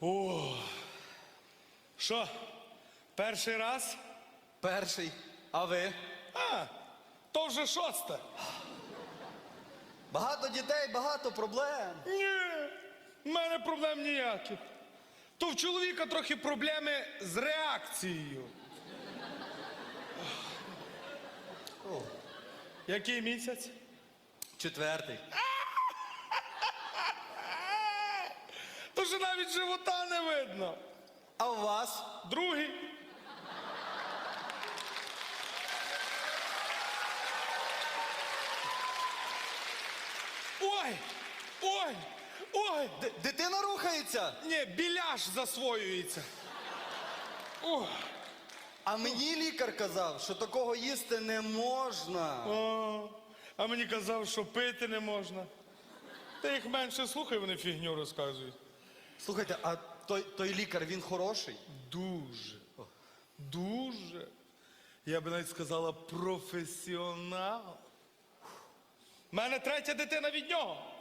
О. Що? Перший раз? Перший. А ви? А, то вже шосте. Багато дітей, багато проблем. Ні, в мене проблем ніяких. То в чоловіка трохи проблеми з реакцією. О, Який місяць? четвертий. То що навіть живота не видно. А у вас? Другий. Ой! Ой! Ой! Д- дитина рухається. Ні, біляш засвоюється. Ой. А мені лікар казав, що такого їсти не можна. О, а мені казав, що пити не можна. Ти їх менше слухай, вони фігню розказують. Слухайте, а той, той лікар він хороший? Дуже. Дуже. Я би навіть сказала професіонал. У мене третя дитина від нього.